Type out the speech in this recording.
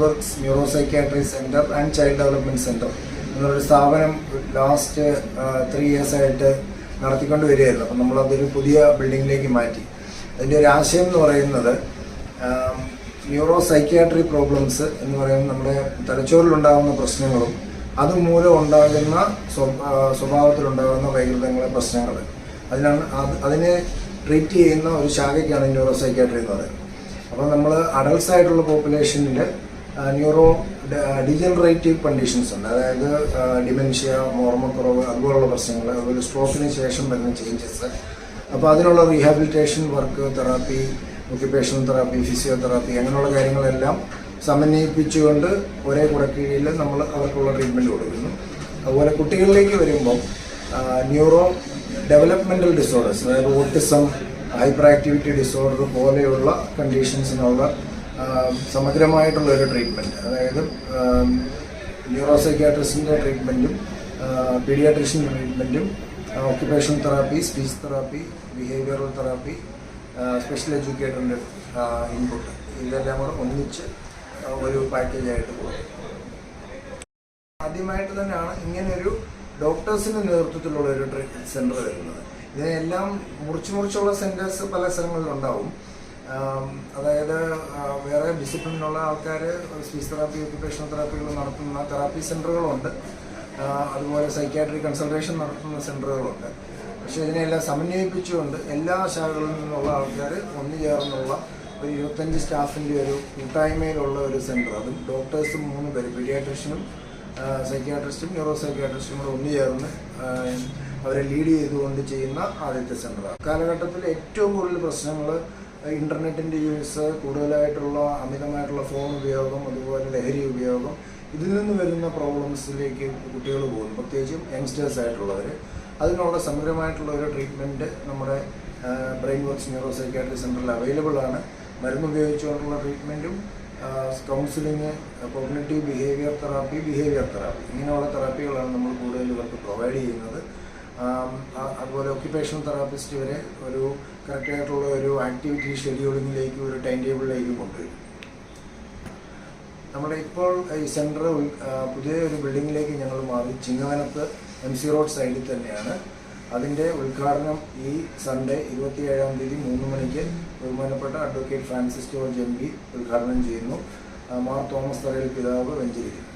Works neuro psychiatry centre and child development centre എന്നൊരു സ്ഥാപനം last three years ആയിട്ട് നടത്തിക്കൊണ്ട് വരികയായിരുന്നു. അപ്പം നമ്മളതൊരു പുതിയ ബിൽഡിങ്ങിലേക്ക് മാറ്റി. അതിന്റെ ഒരു ആശയം എന്ന് പറയുന്നത് ന്യൂറോ സൈക്യാട്രി പ്രോബ്ലംസ് എന്ന് പറയുന്നത് നമ്മുടെ തലച്ചോറിലുണ്ടാകുന്ന പ്രശ്നങ്ങളും അതുമൂലം ഉണ്ടാകുന്ന സ്വഭാവത്തിലുണ്ടാകുന്ന വൈകൃതങ്ങളെ പ്രശ്നങ്ങൾ. അതിനാണ് അത് അതിനെ ട്രീറ്റ് ചെയ്യുന്ന ഒരു ശാഖയ്ക്കാണ് ന്യൂറോ സൈക്യാട്രി എന്ന് പറയുന്നത്. അപ്പോൾ നമ്മൾ അഡൾട്ട്സ് ആയിട്ടുള്ള പോപ്പുലേഷനിൽ ന്യൂറോ ഡിജനറേറ്റീവ് കണ്ടീഷൻസ് ഉണ്ട്. അതായത് ഡിമെൻഷ്യ ഓർമ്മക്കുറവ് അതുപോലുള്ള പ്രശ്നങ്ങൾ അതുപോലെ സ്ട്രോക്കിന് ശേഷം വരുന്ന ചേഞ്ചസ് അപ്പോൾ അതിനുള്ള rehabilitation work therapy occupational therapy physiotherapy അങ്ങനെയുള്ള കാര്യങ്ങളെല്ലാം സമന്വയിപ്പിച്ചുകൊണ്ട് ഒരേ കുടക്കീഴിൽ നമ്മൾ അവർക്കുള്ള ട്രീറ്റ്മെന്റ് കൊടുക്കുന്നു. അതുപോലെ കുട്ടികളിലേക്ക് വരുമ്പം ന്യൂറോ ഡെവലപ്മെന്റൽ ഡിസോർഡേഴ്സ് അതായത് ഓട്ടിസം ഹൈപ്പർ ആക്ടിവിറ്റി ഡിസോർഡർ പോലെയുള്ള കണ്ടീഷൻസിനുള്ള സമഗ്രമായിട്ടുള്ള ഒരു ട്രീറ്റ്മെന്റ് അതായത് ന്യൂറോ സൈക്യാട്രിസ്റ്റിന്റെ ട്രീറ്റ്മെന്റും paediatrician ട്രീറ്റ്മെന്റും occupational therapy speech therapy behavioural therapy special എഡ്യൂക്കേറ്ററിന്റെ input ഇതെല്ലാം കൂടെ ഒന്നിച്ച് ഒരു പാക്കേജായിട്ട് പോകും ആദ്യമായിട്ട് തന്നെയാണ് ഇങ്ങനെയൊരു ഡോക്ടേഴ്സിന്റെ നേതൃത്വത്തിലുള്ള ഒരു സെന്റർ വരുന്നത്. ഇതിനെല്ലാം മുറിച്ച് മുറിച്ചുള്ള സെന്റേഴ്സ് പല സ്ഥലങ്ങളിലുണ്ടാവും അതായത് വേറെ ഡിസിപ്ലിനുള്ള ആൾക്കാർ സ്പീച്ച് തെറാപ്പി ഒക്യുപേഷണൽ തെറാപ്പികൾ നടത്തുന്ന തെറാപ്പി സെന്ററുകളുണ്ട് അതുപോലെ സൈക്യാട്രി കൺസൾട്ടേഷൻ നടത്തുന്ന സെന്ററുകളുണ്ട് പക്ഷേ ഇതിനെല്ലാം സമന്വയിപ്പിച്ചുകൊണ്ട് എല്ലാ ശാഖകളിൽ നിന്നുള്ള ആൾക്കാർ ഒന്നു ചേർന്നുള്ള ഒരു ഇരുപത്തഞ്ച് സ്റ്റാഫിന്റെ ഒരു കൂട്ടായ്മയിലുള്ള ഒരു സെന്റർ അതും ഡോക്ടേഴ്സും മൂന്ന് പേര് പീഡിയാട്രിഷ്യനും സൈക്യാട്രിസ്റ്റും ന്യൂറോ സൈക്യാട്രിസ്റ്റും കൂടെ ഒന്നു ചേർന്ന് അവരെ ലീഡ് ചെയ്തുകൊണ്ട് ചെയ്യുന്ന ആദ്യത്തെ സെന്ററാണ് കാലഘട്ടത്തിൽ ഏറ്റവും കൂടുതൽ പ്രശ്നങ്ങൾ ഇന്റർനെറ്റിന്റെ യൂസ് കൂടുതലായിട്ടുള്ള അമിതമായിട്ടുള്ള ഫോൺ ഉപയോഗം അതുപോലെ ലഹരി ഉപയോഗം ഇതിൽ നിന്ന് വരുന്ന പ്രോബ്ലംസിലേക്ക് കുട്ടികൾ പോകുന്നു. പ്രത്യേകിച്ചും യങ്സ്റ്റേഴ്സ് ആയിട്ടുള്ളവർ അതിനുള്ള സമഗ്രമായിട്ടുള്ള ഒരു ട്രീറ്റ്മെന്റ് നമ്മുടെ ബ്രെയിൻ വർക്ക്സ് ന്യൂറോ സൈക്കാട്രി സെന്ററിൽ അവൈലബിൾ ആണ്. മരുന്ന് ഉപയോഗിച്ചുകൊണ്ടുള്ള ട്രീറ്റ്മെന്റും counselling cognitive behaviour therapy behaviour therapy ഇങ്ങനെയുള്ള തെറാപ്പികളാണ് നമ്മൾ കൂടുതൽ ഇവർക്ക് പ്രൊവൈഡ് ചെയ്യുന്നത്. അതുപോലെ ഒക്യുപ്പേഷണൽ തെറാപ്പിസ്റ്റ് വരെ ഒരു കറക്റ്റായിട്ടുള്ള ഒരു ആക്ടിവിറ്റി ഷെഡ്യൂളിങ്ങിലേക്ക് ഒരു ടൈം ടേബിളിലേക്ക് കൊണ്ടുവരും. നമ്മുടെ ഇപ്പോൾ ഈ സെന്റർ പുതിയ ഒരു ബിൽഡിങ്ങിലേക്ക് ഞങ്ങൾ മാറി. ചിങ്ങവനത്ത് എം സി റോഡ് സൈഡിൽ തന്നെയാണ്. അതിന്റെ ഉദ്ഘാടനം ഈ സൺഡേ ഇരുപത്തിയേഴാം തീയതി മൂന്ന് മണിക്ക് ബഹുമാനപ്പെട്ട advocate Francis George M P ഉദ്ഘാടനം ചെയ്യുന്നു. മാർ തോമസ് തറയിൽ പിതാവ് വെഞ്ചരിക്കും